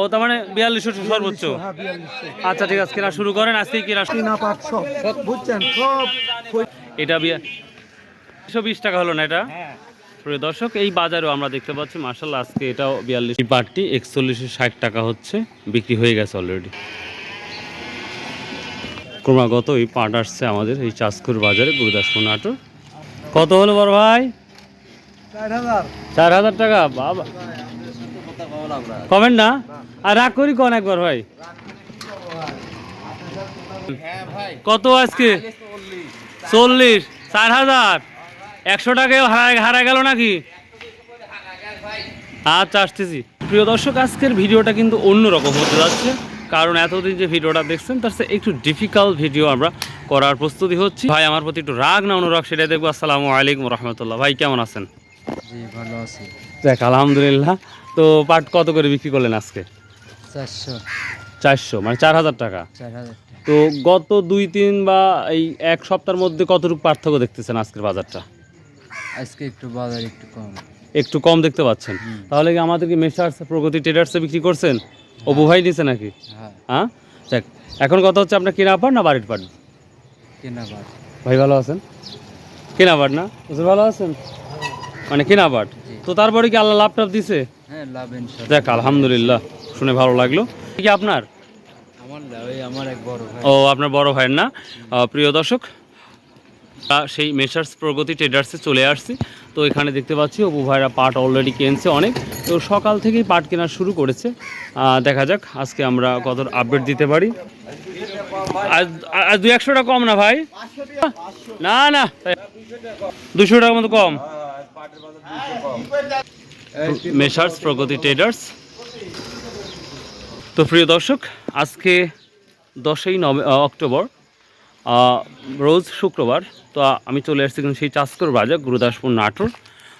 ও তার মানে বিয়াল্লিশশো সর্বোচ্চ? হ্যাঁ আচ্ছা ঠিক আছে কেনা শুরু করেন আজকে কেনা বুঝছেন সব এটা একশো বিশ টাকা হলো না এটা? প্রিয় দর্শক এই বাজারেও আমরা দেখতে পাচ্ছি মার্শাল্লাহ আজকে এটাও বিয়াল্লিশ পাটটি একচল্লিশশো ষাট টাকা হচ্ছে বিক্রি হয়ে গেছে অলরেডি ক্রমাগত এই পাট আসছে আমাদের এই চাষকুর বাজারে গুরুদাসপুর নাটোর। কত হলো বড় ভাই? চার হাজার টাকা বাবা। কমেন না? আর রাগ করি কন একবার ভাই? কত আজকে? চল্লিশ চার হাজার। একশো টাকায় হারা গেল নাকি? আচ্ছা আসতেছি। প্রিয় দর্শক আজকের ভিডিওটা কিন্তু অন্যরকম হতে যাচ্ছে। কারণ এতদিন যে ভিডিওটা দেখছেন তার চেয়ে একটু ডিফিকাল্ট ভিডিও আমরা করার প্রস্তুতি হচ্ছি। ভাই আমার প্রতি একটু রাগ না অনুরাগ সেটা দেখব। আসসালামু আলাইকুম রহমতুল্লাহ। ভাই কেমন আছেন? জি ভালো আছি। দেখ আলহামদুলিল্লাহ। তো পাট কত করে বিক্রি করলেন আজকে? চারশো। চারশো মানে চার হাজার টাকা? চার হাজার তো গত দুই তিন বা এই এক সপ্তাহের মধ্যে কতটুকু পার্থক্য দেখতেছেন আজকের বাজারটা? আজকে একটু বাজার একটু কম। একটু কম দেখতে পাচ্ছেন। তাহলে কি আমাদের কি মেশার্স প্রগতি ট্রেডার্সে বিক্রি করছেন? অপু ভাই নিছে নাকি? হ্যাঁ। হ্যাঁ? দেখ এখন কথা হচ্ছে আপনার কেনা পাট না বাড়ির পাট? কেনা বাট ভাই ভালো আছেন? কেনা পাট না? ভালো আছেন? মানে কেনা পাট তো তারপরে কি আল্লাহ লাভ টাভ দিছে? হ্যাঁ লাভ দেখ আলহামদুলিল্লাহ। শুনে ভালো লাগল। কি আপনার? আমার আমার এক বড় ভাই। ও আপনার বড় ভাইয়ের না? প্রিয় দর্শক সেই মেসার্স প্রগতি ট্রেডার্সে চলে আসছি। তো এখানে দেখতে পাচ্ছি অপু ভাইরা পাট অলরেডি কিনছে অনেক। তো সকাল থেকেই পাট কেনা শুরু করেছে। দেখা যাক আজকে আমরা কত আপডেট দিতে পারি। আজ আজ দু একশো টাকা কম না ভাই? না না। দুশো টাকার মতো কম। মেসার্স প্রগতি ট্রেডার্স। তো প্রিয় দর্শক, আজকে দশই নভে অক্টোবর রোজ শুক্রবার, তো আমি চলে আসছি কিন্তু সেই চাষকর বাজার, গুরুদাসপুর নাটোর।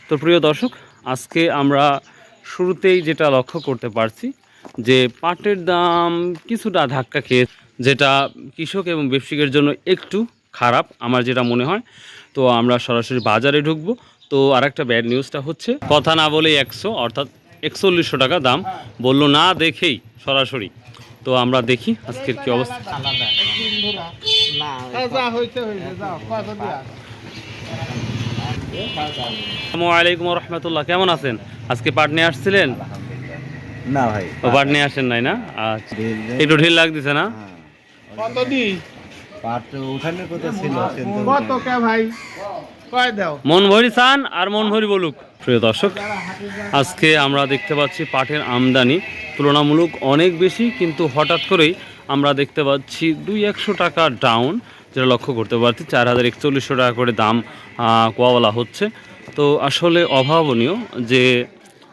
তো প্রিয় দর্শক, আজকে আমরা শুরুতেই যেটা লক্ষ্য করতে পারছি যে পাটের দাম কিছুটা ধাক্কা খেয়ে, যেটা কৃষক এবং ব্যবসায়িকের জন্য একটু খারাপ, আমার যেটা মনে হয়। তো আমরা সরাসরি বাজারে ঢুকবো। তো আর একটা ব্যাড নিউজটা হচ্ছে কথা না বলেই একশো অর্থাৎ একচল্লিশশো টাকা দাম। বলল না দেখেই সরাসরি। তো আমরা দেখি আজকের কি অবস্থা। আসসালামু আলাইকুম রহমতুল্লাহ কেমন আছেন? আজকে পাট নিয়ে আসছিলেন? না ভাই। ও পাট নিয়ে আসেন নাই না? আচ্ছা। একটু ঢিল লাগতেছে না? পাট উঠানোর কথা ছিল কত কে ভাই? মন ভরি চান আর মন ভরি বলুক। প্রিয় দর্শক আজকে আমরা দেখতে পাচ্ছি পাটের আমদানি। তুলনামূলক অনেক বেশি কিন্তু হঠাৎ করেই আমরা দেখতে পাচ্ছি দুই একশো টাকা ডাউন যেটা লক্ষ্য করতে পারছি। চার হাজার একচল্লিশশো টাকা করে দাম আহ, কোয়া বলা হচ্ছে। তো আসলে অভাবনীয় যে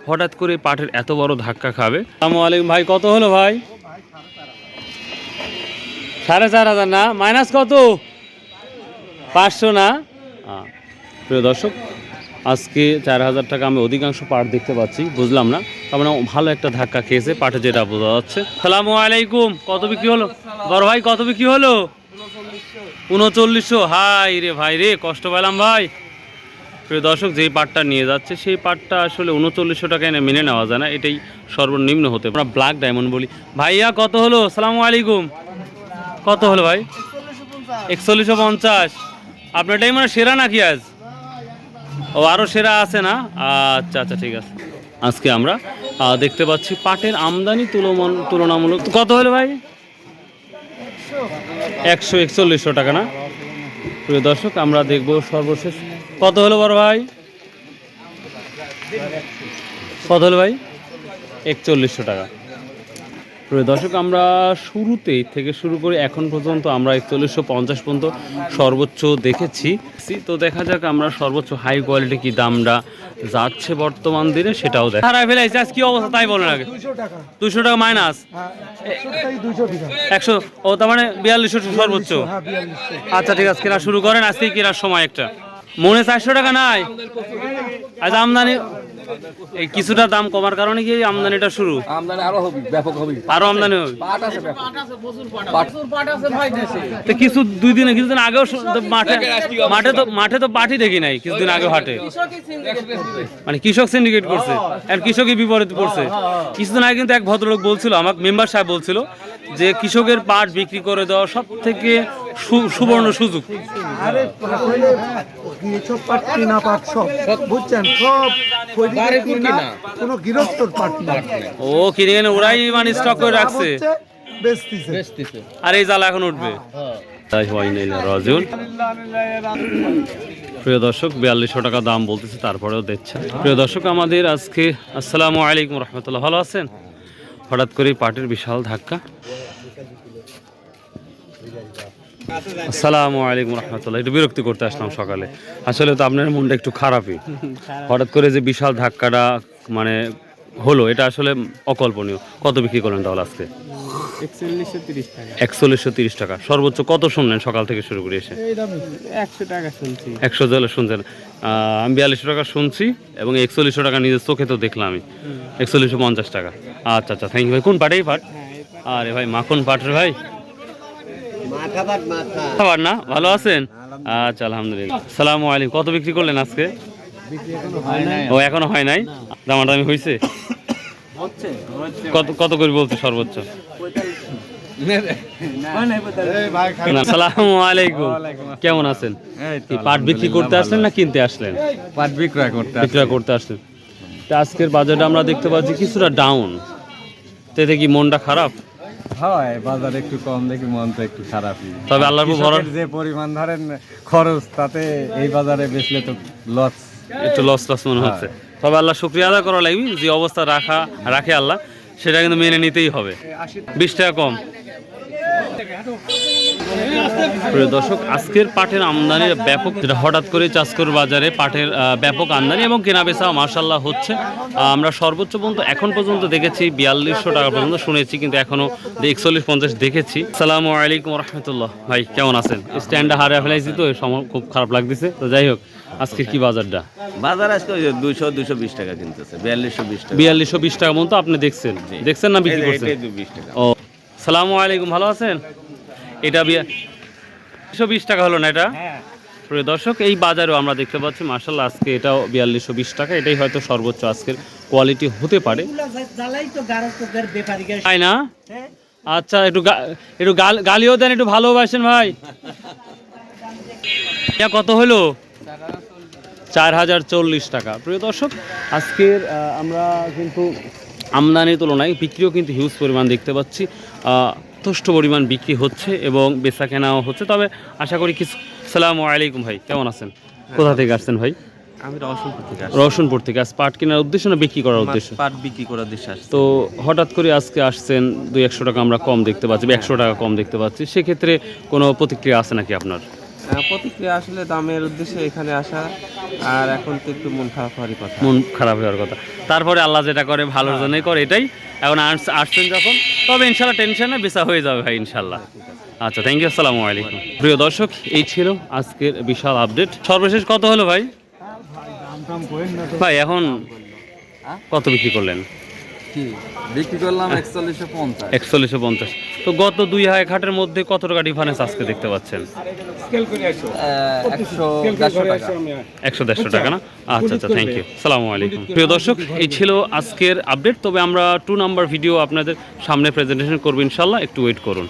হঠাৎ করে পাটের এত বড় ধাক্কা খাবে। আসসালামু আলাইকুম ভাই কত হলো ভাই? সাড়ে চার হাজার না? মাইনাস কত? পাঁচশো না? প্রিয় দর্শক, আজকে চার হাজার টাকা আমি অধিকাংশ পাট দেখতে পাচ্ছি, বুঝলাম না। তার মানে ভালো একটা ধাক্কা খেয়েছে পাটে যেটা বোঝা যাচ্ছে। সালামু আলাইকুম, কত বিক্রি হলো? বড় ভাই, কত বিক্রি হলো? উনচল্লিশশো। হাই রে ভাই রে, কষ্ট পেলাম ভাই। প্রিয় দর্শক, যেই পাটটা নিয়ে যাচ্ছে, সেই পাটটা আসলে উনচল্লিশশো টাকা এনে মেনে নেওয়া যায় না, এটাই সর্বনিম্ন হতে আমরা ব্ল্যাক ডায়মন্ড বলি। ভাইয়া, কত হলো? সালামু আলাইকুম। কত হলো ভাই? একচল্লিশশো পঞ্চাশ। আপনারটাই মানে সেরা নাকি আজ? ও আরও সেরা আছে না? আচ্ছা আচ্ছা ঠিক আছে। আজকে আমরা দেখতে পাচ্ছি পাটের আমদানি তুলনামূলক, কত হলো ভাই? একশো একচল্লিশশো টাকা না? প্রিয় দর্শক, আমরা দেখব সর্বশেষ। কত হলো বড় ভাই? কত হলো ভাই? একচল্লিশশো টাকা। দর্শক আমরা শুরুতেই থেকে শুরু করে এখন পর্যন্ত আমরা একচল্লিশশো পঞ্চাশ পর্যন্ত সর্বোচ্চ দেখেছি। তো দেখা যাক আমরা সর্বোচ্চ হাই কোয়ালিটি কি দামটা যাচ্ছে বর্তমান দিনে সেটাও দেখ হারাই আজ কি অবস্থা তাই বলেন আগে। দুশো টাকা। মাইনাস হ্যাঁ দুশো একশো ও তার মানে বিয়াল্লিশশো সর্বোচ্চ। হ্যাঁ আচ্ছা ঠিক আছে কেনা শুরু করেন আজকেই কেনার সময় একটা। মনে চারশো টাকা নাই। আজ আমদানি এই কিছুটা দাম কমার কারণে কি আমদানিটা শুরু? আমদানি আরও হবে ব্যাপক হবে। আরও আমদানি হবে? পাট আছে ব্যাপক। তো কিছু দুই দিনে কিছুদিন আগেও মাঠে মাঠে তো মাঠে তো পাঠি দেখি নাই কিছুদিন আগে হাটে। মানে কৃষক সিন্ডিকেট করছে। আর কৃষকই বিপরীত পড়ছে কিছুদিন আগে কিন্তু এক ভদ্রলোক বলছিল আমাকে মেম্বার সাহেব বলছিল যে কৃষকের পাট বিক্রি করে দেওয়া সব থেকে সুবর্ণ সুযোগ। আরে কইলে এসব পাট পাট সব বুঝছেন? সব কোনো গৃহস্থর পাট না। ও কিনে এনে ওরাই মানে স্টক করে রাখছে। আর এই জ্বালা এখন উঠবে। তাই হয় নাই না রাজুন। প্রিয় দর্শক বিয়াল্লিশশো টাকা দাম বলতেছে তারপরেও দেখছেন। প্রিয় দর্শক আমাদের আজকে আসসালামু আলাইকুম রহমতুল্লাহ ভালো আছেন? হঠাৎ করে পার্টির বিশাল ধাক্কা। আসসালামু আলাইকুম রহমতুল্লাহ। একটু বিরক্তি করতে আসলাম সকালে। আসলে তো আপনার মনটা একটু খারাপই। হঠাৎ করে যে বিশাল ধাক্কাটা মানে হলো এটা আসলে অকল্পনীয়। কত বিক্রি করলেন তাহলে আজকে? একচল্লিশশো তিরিশ টাকা। সর্বোচ্চ কত শুনলেন সকাল থেকে শুরু করে এসে? একশো টাকা জলে শুনছেন। আমি বিয়াল্লিশশো টাকা শুনছি এবং একচল্লিশশো টাকা নিজের চোখে তো দেখলাম আমি। একচল্লিশশো পঞ্চাশ টাকা। আচ্ছা আচ্ছা থ্যাংক ইউ ভাই। কোন পাটেই পাট? আরে ভাই মাখন পাটের ভাই। পাট না? ভালো আছেন? আচ্ছা আলহামদুলিল্লাহ। সালামু আলাইকুম। কত বিক্রি করলেন আজকে? ও এখনও হয় নাই? দামাদামি হয়েছে কত কত করে বলছে সর্বোচ্চ? না, সালামু আলাইকুম। কেমন আছেন? পাট বিক্রি করতে আসলেন না কিনতে আসলেন? পাট বিক্রয় করতে বিক্রয় করতে আসলেন। আজকের বাজারে আমরা দেখতে পাচ্ছি কিছুটা ডাউন এতে কি মনটা খারাপ? হয় বাজার একটু কম দেখি মন তো একটু খারাপই। তবে আল্লাহর ভরসা- যে পরিমাণ ধরেন খরচ তাতে এই বাজারে বেচলে তো লস একটু লস লস মনে হচ্ছে। তবে আল্লাহ শুক্রিয়া আদা করা লাগবে যে অবস্থা রাখা রাখে আল্লাহ সেটা কিন্তু মেনে নিতেই হবে। বিশ টাকা কম। দর্শক আজকের পাটের আমদানির ব্যাপক হঠাৎ করে চাষকর বাজারে পাটের ব্যাপক আমদানি এবং কেনাবেচা মার্শাল্লাহ হচ্ছে। আমরা সর্বোচ্চ পর্যন্ত এখন পর্যন্ত দেখেছি বিয়াল্লিশশো টাকা পর্যন্ত শুনেছি কিন্তু এখনও একচল্লিশ পঞ্চাশ দেখেছি। সালামু আলাইকুম রহমতুল্লাহ ভাই কেমন আছেন? স্ট্যান্ডটা হারে ফেলাইছি তো সময় খুব খারাপ লাগতেছে। তো যাই হোক আজকে কি বাজারটা? বাজার আজকে ওই দুইশো দুইশো বিশ টাকা কিনতেছে বিয়াল্লিশশো বিশ টাকা। বিয়াল্লিশশো বিশ টাকা মতো আপনি দেখছেন। দেখছেন না বিক্রি করছেন? ও সালামু আলাইকুম ভালো আছেন? এটা বিয়াল্লিশশো বিশ টাকা হলো না এটা? প্রিয় দর্শক এই বাজারেও আমরা দেখতে পাচ্ছি মার্শাল আজকে এটাও বিয়াল্লিশশো বিশ টাকা। এটাই হয়তো সর্বোচ্চ আজকের কোয়ালিটি হতে পারে। তাই না? আচ্ছা একটু একটু গাল- গালিও দেন একটু ভালোবাসেন ভাই। এটা কত হলো? চার হাজার চল্লিশ। টাকা। প্রিয় দর্শক আজকের আমরা কিন্তু আমদানির তুলনায় বিক্রিও কিন্তু হিউজ পরিমাণ দেখতে পাচ্ছি। যথেষ্ট পরিমাণ বিক্রি হচ্ছে এবং বেচা কেনাও হচ্ছে। তবে আশা করি কিছু সালামু আলাইকুম ভাই কেমন আছেন? কোথা থেকে আসছেন ভাই? আমি রসুনপুর থেকে আসছি। থেকে আজ পাট কেনার উদ্দেশ্য না বিক্রি করার উদ্দেশ্য? পাট বিক্রি করার দেশে আসছি। তো হঠাৎ করে আজকে আসছেন দুই একশো টাকা আমরা কম দেখতে পাচ্ছি বা একশো টাকা কম দেখতে পাচ্ছি। সেক্ষেত্রে কোনো প্রতিক্রিয়া আছে নাকি আপনার? প্রতিক্রিয়া আসলে দামের উদ্দেশ্যে এখানে আসা আর এখন তো একটু মন খারাপ হওয়ারই কথা। মন খারাপ হওয়ার কথা। তারপরে আল্লাহ যেটা করে ভালোর জন্যই করে এটাই। এখন আস- আসছেন যখন তবে ইনশাল্লাহ টেনশনে বেচা হয়ে যাবে ভাই ইনশাল্লাহ। আচ্ছা থ্যাংক ইউ আসসালামু আলাইকুম। প্রিয় দর্শক এই ছিল আজকের বিশাল আপডেট সর্বশেষ কত হলো ভাই? ভাই এখন কত বিক্রি করলেন? কি? বিক্রি করলাম একচল্লিশশো পঞ্চাশ। একচল্লিশশো পঞ্চাশ। তো গত দুই হাজার খাটের মধ্যে কত টাকা ডিফারেন্স আজকে দেখতে পাচ্ছেন? একশো দেড়শো টাকা। একশো দেড়শো টাকা না? আচ্ছা আচ্ছা থ্যাংক ইউ সালামু আলাইকুম। প্রিয় দর্শক এই ছিল আজকের আপডেট তবে আমরা টু নাম্বার ভিডিও আপনাদের সামনে প্রেজেন্টেশন করব ইনশাল্লাহ। একটু ওয়েট করুন।